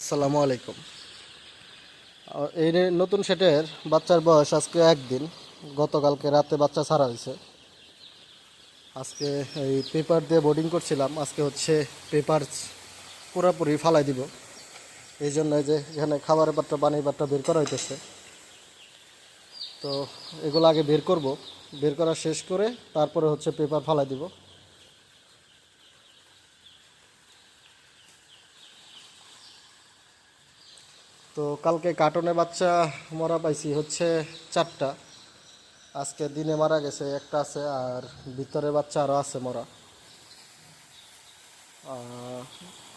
আসসালামু আলাইকুম। এই নতুন সেটের বাচ্চার বয়স আজকে একদিন। গতকালকে রাতে বাচ্চা ছাড়া হয়েছে। আজকে এই পেপার দিয়ে বোর্ডিং করছিলাম। আজকে হচ্ছে পেপার পুরোপুরি ফালাই দিব। এই জন্য যে এখানে খাবারের পাত্র, পানির পাত্র বের করা হইতেছে। তো এগুলো আগে বের করব। বের করা শেষ করে তারপরে হচ্ছে পেপার ফালাই দিব। কালকে কার্টনে বাচ্চা মরা পাইছি হচ্ছে চারটা। আজকে দিনে মারা গেছে, একটা আছে আর ভিতরে বাচ্চা আরও আছে মরা।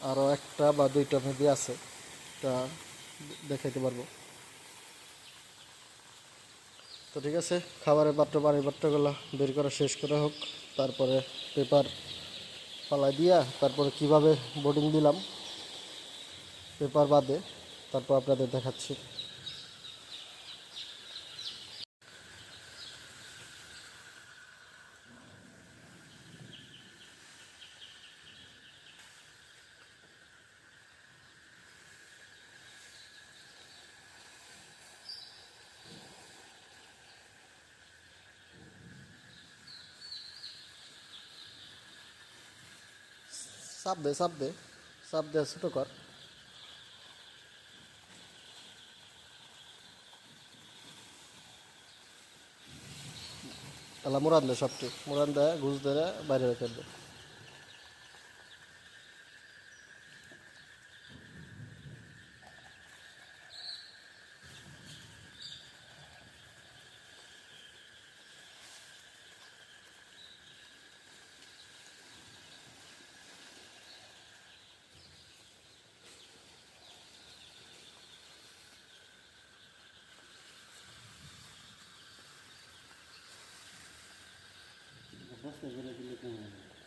আরও একটা বা দুইটা মেবি আছে তা দেখাইতে পারব। তো ঠিক আছে, খাবারের পাত্র, পানির পাত্রগুলো বের করা শেষ করা হোক, তারপরে পেপার পালাই দিয়া তারপরে কীভাবে বোর্ডিং দিলাম, পেপার বাদে তারপর আপনাদের দেখাচ্ছি। চাপ দে চাপ দে চাপ দে ছোটো কর। তাহলে মুরান দে সবটি। মোরান দেয় ঘুষ দেয় বাইরে রেখে দে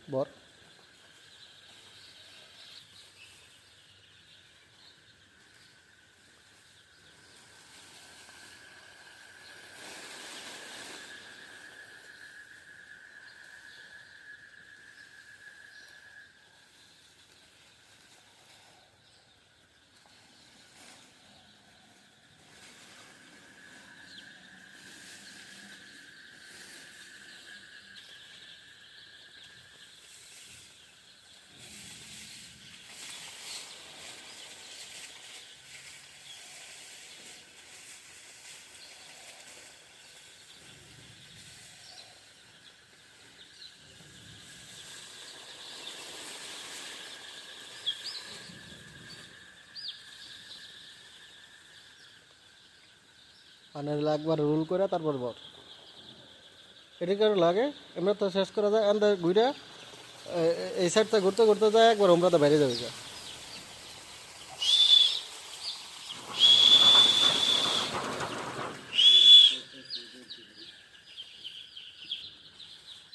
বর মানে একবার রোল করে তারপর বর। এটি করে লাগে? এমনি তো শেষ করা যায় আন্দাজ ঘুরে এই সাইডটা ঘুরতে ঘুরতে যায়, একবার ওমরাতে বাইরে যাবে যা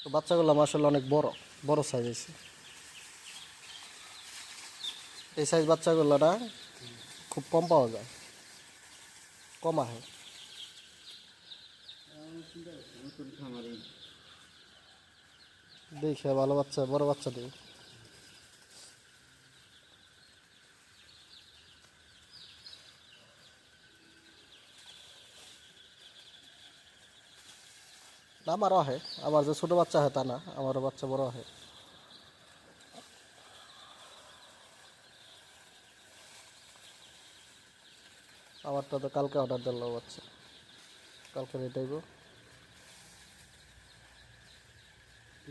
তো বাচ্চাগুলো মাসাল্লাহ অনেক বড় বড় সাইজ আছে। এই সাইজ বাচ্চাগুলো না খুব কম পাওয়া যায়, কম আহে। দেখে ভালো বাচ্চা, বড় বাচ্চা দিই আমারও আহে। আমার যে ছোট বাচ্চা হয় তা না। আমারও বাচ্চা বড় আহে। আমারটা তো কালকে অর্ডার দিল বাচ্চা। কালকে রেটাইব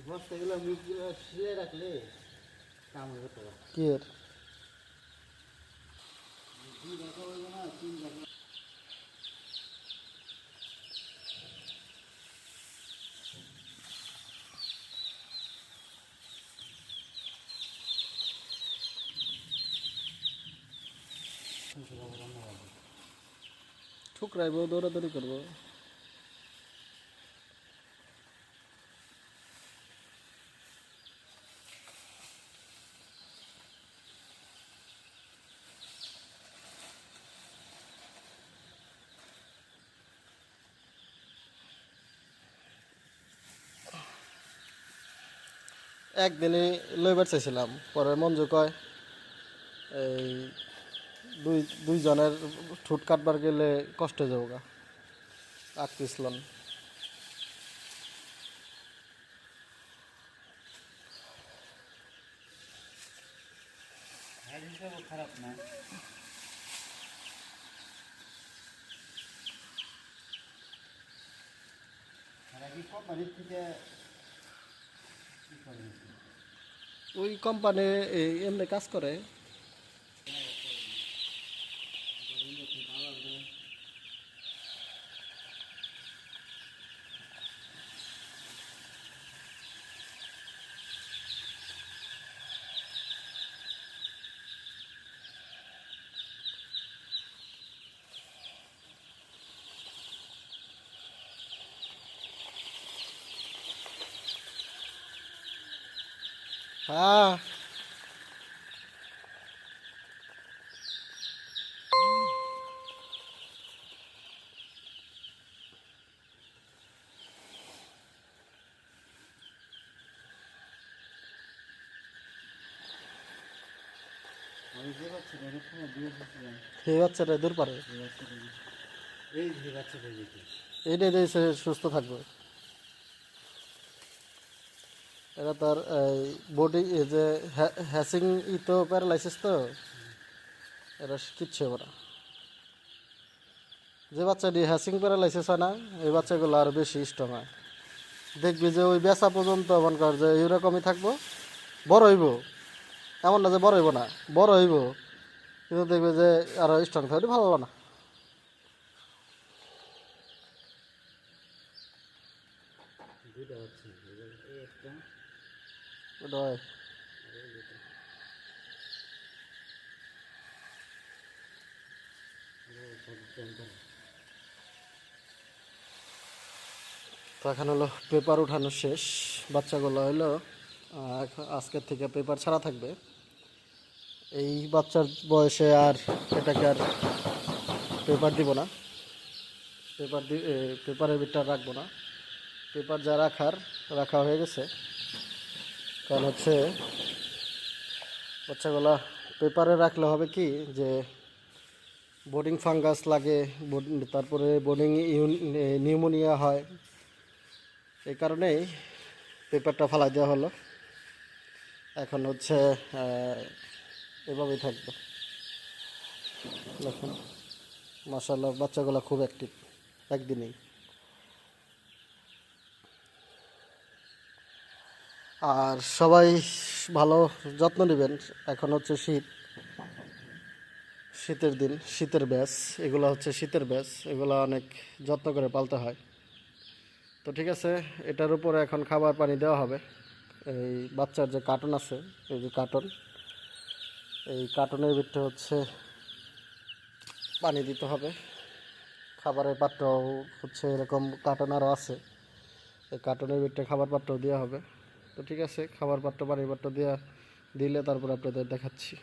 বস্তাগুলো মুখগুলো শুয়ে রাখলে কাম হতো কি এর ঠুকরাইব দৌড়াদৌড়ি করব। একদিনই লইবার চাইছিলাম। পরে মঞ্জু কয়, এই দুই, দুইজনের ঠোঁট কাটবার গেলে কষ্ট যাব গা আটকিসলন হ্যাঁ খারাপ না। কি কোম্পানির থেকে কি করে? ওই কোম্পানি এমনি কাজ করে। হ্যাঁ আমি যে বাচ্চাটা দূর পারে। এই বাচ্চাটা এইটাই সুস্থ থাকবে। এটা তার বডি যে হ্যাসিং ই তো প্যারালাইসিস তো এটা কিচ্ছু হবে না। যে বাচ্চাটি হ্যাসিং প্যারালাইসিস হয় না, এই বাচ্চাগুলো আরও বেশি স্ট্রং হয়। দেখবি যে ওই বেচা পর্যন্ত মনে কর যে এইরকমই থাকব, বড় হইব। এমন না যে বড় হইব না, বড় হইব। কিন্তু দেখবে যে আরও স্ট্রং থাকবে ভালো না দুইটা বাচ্চা এই একটা হয়। তো এখন হলো পেপার উঠানো শেষ। বাচ্চাগুলো হলো আজকের থেকে পেপার ছাড়া থাকবে। এই বাচ্চার বয়সে আর এটাকে আর পেপার দিব না। পেপার পেপারের ভিতরটা রাখব না। পেপার যা রাখার, রাখা হয়ে গেছে। কারণ হচ্ছে, বাচ্চাগুলা পেপারে রাখলে হবে কি যে, বোর্ডিং ফাঙ্গাস লাগে তারপরে বোর্ডিং নিউমোনিয়া হয়। এই কারণেই পেপারটা ফালাই দেওয়া হলো। এখন হচ্ছে এভাবেই থাকবে। দেখুন মাসাল্লাহ বাচ্চাগুলো খুব অ্যাক্টিভ একদিনেই। আর সবাই ভালো যত্ন নেবেন। এখন হচ্ছে শীত। শীতের দিন, শীতের ব্যাস। এগুলো হচ্ছে শীতের ব্যাস। এগুলো অনেক যত্ন করে পালতে হয়। তো ঠিক আছে, এটার উপরে এখন খাবার পানি দেওয়া হবে। এই বাচ্চার যে কার্টন আছে, এই যে কার্টন এই কার্টনের ভিতরে হচ্ছে পানি দিতে হবে। খাবারের পাত্র হচ্ছে এরকম কার্টন আরও আছে। এই কার্টনের ভিতরে খাবার পাত্র দেওয়া হবে। তো ঠিক আছে খাবার পাত্র বাড়ির পাত্র দেওয়া দিলে তারপর আপনাদের দেখাচ্ছি।